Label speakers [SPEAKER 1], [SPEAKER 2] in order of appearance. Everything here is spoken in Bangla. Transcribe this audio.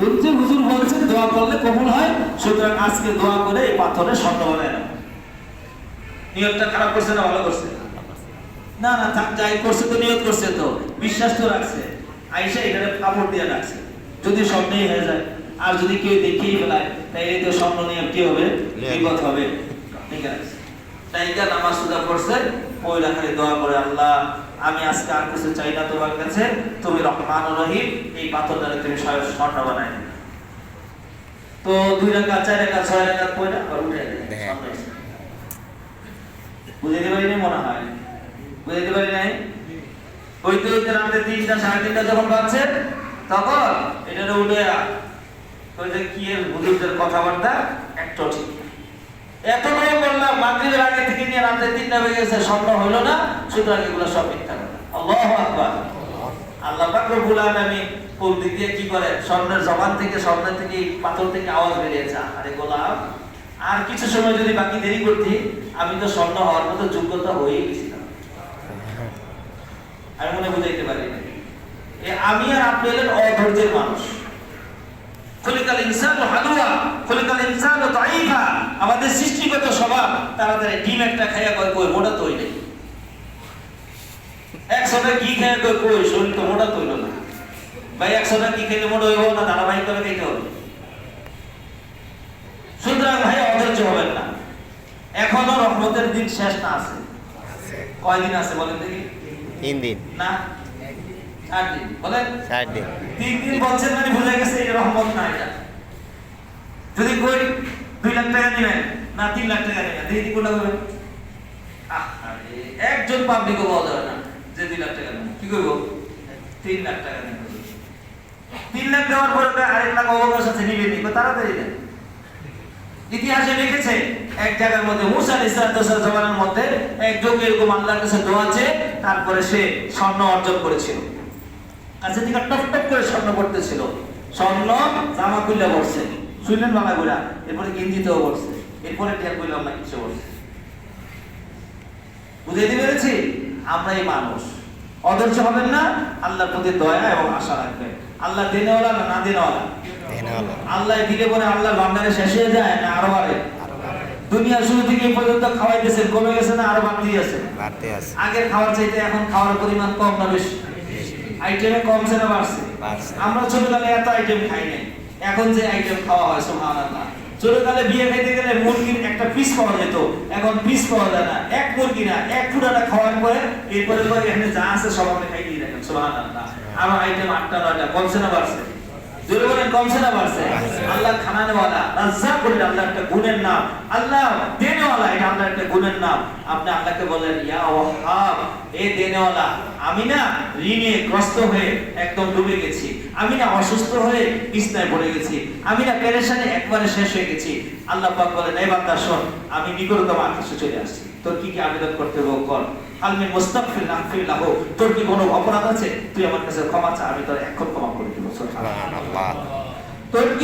[SPEAKER 1] যে হুজুর বলছেন দোয়া করলে কবুল হয় সুতরাং আজকে দোয়া করে এই পাথরে স্বর্ণ বানায় না নিয়তটা খারাপ করছে না ভালো করছে? না না থাক যাই করছে তো নিয়ত করছে তো। বিশ্বাস তো রাখছে। আইসা এখানে কাপড় দিয়ে রাখছে। যদি স্বপ্নেই হয়ে যায় আর যদি কেউ দেখিয়ে ফেলায় তাইলে তো স্বপ্ন নিয়ে কি হবে? বিপদ হবে। ঠিক আছে। তাইকা নামাজ সুদা করছে ওই রাখারে দোয়া করে আল্লাহ আমি আজকে আর কিছু চাই না তোমার কাছে। তুমি রহমান রহিম এই পাথরটারে তুমি স্বয়ং স্বর্ণ বানাই। তো দুই রাখা চার রাখা ছয় রাখা পয়লা আর উঠে। বুঝাইতে পারি নাই মনে হয়? বুঝাইতে পারি নাই? ওই তো রাতে তিনটা সাড়ে তিনটা যখন বাজছে তখন এটা উঠে কি এর হুজুরদের কথাবার্তা? একটু ঠিক বললাম, মাগরিবের আগে থেকে নিয়ে রাতে বেজে গেছে, স্বপ্ন হলো না, সুতরাং এগুলো সব মিথ্যা আকবার। আল্লাহ পাক রব্বুল আলামিন কোন দিক দিয়ে কি করে স্বর্ণের জবান থেকে, স্বর্ণের থেকে, পাথর থেকে আওয়াজ বেরিয়েছে। আরে গোলাম, আর কিছু সময় যদি বাকি দেরি করতি, আমি তো স্বর্ণ হওয়ার মতো যোগ্যতা হয়ে গেছিলাম। আমি মনে বুঝাইতে পারি আমি আর আপনি হলেন অধৈর্যের মানুষ। খলিকাল ইনসান হালুয়া, খলিকাল ইনসান দাইফা আমাদের সৃষ্টিগত স্বভাব তাড়াতাড়ি ডিম একটা খাইয়া কয় কই মোটা তৈরি নেই একশোটা কি খাইয়া কয় কই শরীর তো মোটা তৈল না। ভাই একশোটা কি খেলে মোটা হইব না ধারাবাহিক করে খাইতে হবে। সুতরাং ভাই অধৈর্য হবেন না। এখনও রহমতের দিন শেষ না আছে। কয়দিন আছে বলেন দেখি?
[SPEAKER 2] তিন দিন।
[SPEAKER 1] না? চার দিন। বলেন?
[SPEAKER 2] চার দিন।
[SPEAKER 1] তিন দিন বলছেন মানে বোঝা গেছে এটা রহমত না এটা। যদি কই দুই লাখ টাকা নেবেন? না তিন লাখ টাকা নেবেন। কোনটা করবেন আহারে, একজন পাবলিকও বলা যাবে না যে দুই লাখ টাকা কি করব? তিন লাখ টাকা তিন লাখ দেওয়ার পরে আরেক লাখ অবকাশ আছে তাড়াতাড়ি দেন। ইতিহাসে লিখেছে এক জায়গার মধ্যে মুসা মধ্যে এক এরকম আল্লাহর কাছে তারপরে সে স্বর্ণ অর্জন করেছিল। কাছে থেকে টপ টপ করে স্বর্ণ পড়তেছিল। স্বর্ণ জামা খুললে পড়ছে। শুনলেন বাংলা গুলা? এরপরে গেঞ্জিতেও পড়ছে এরপরে টের করলাম না কিছু পড়ছে বুঝাইতে পেরেছি? আমরা এই মানুষ। অধৈর্য হবেন না আল্লাহর প্রতি দয়া এবং আশা রাখবেন। আল্লাহ দেনেওয়ালা না না দেনেওয়ালা?
[SPEAKER 2] দেন
[SPEAKER 1] আল্লাহ দিলে পরে আল্লাহ ভান্ডারে শেষ হয়ে যায় না আরও বাড়ে? দুনিয়া শুরু থেকে পর্যন্ত খাওয়াইতেছেন কমে গেছে না আরও বাড়তি আছে?
[SPEAKER 2] বাড়তে আছে।
[SPEAKER 1] আগের খাওয়ার চাইতে এখন খাওয়ার পরিমাণ কম না বেশি? আইটেমে কমছে না বাড়ছে। আমরা ছোটকালে এত আইটেম খাই নাই। এখন যে আইটেম খাওয়া হয়, সুবহানাল্লাহ। ছোটকালে বিয়ে খাইতে গেলে মুরগির একটা পিস পাওয়া যেত। এখন পিস পাওয়া যায় না। এক মুরগি না, এক ফুটাটা খাওয়ার পরে এরপরে পরে এখানে যা আছে সব আপনি খাই দিয়ে দেখেন সুবহানাল্লাহ। আমার আইটেম আটটা, নয়টা কমছে না বাড়ছে। আমি না ঋণে গ্রস্ত হয়ে একদম ডুবে গেছি। আমি না অসুস্থ হয়ে বিছনায় পড়ে গেছি। আমি না পেরেশানে একবারে শেষ হয়ে গেছি। আল্লাহ পাক বলেন এই বান্দা, শোন, আমি নিকটতম আকাশে চলে আসছি। তোর কি কি আবেদন করতে হবে কর। আলমিন মুস্তাগফির নাগফির লাহু। তোর কি কোনো অপরাধ আছে? তুই আমার কাছে ক্ষমা চা আমি তোর এখন ক্ষমা করে দিব তোর কি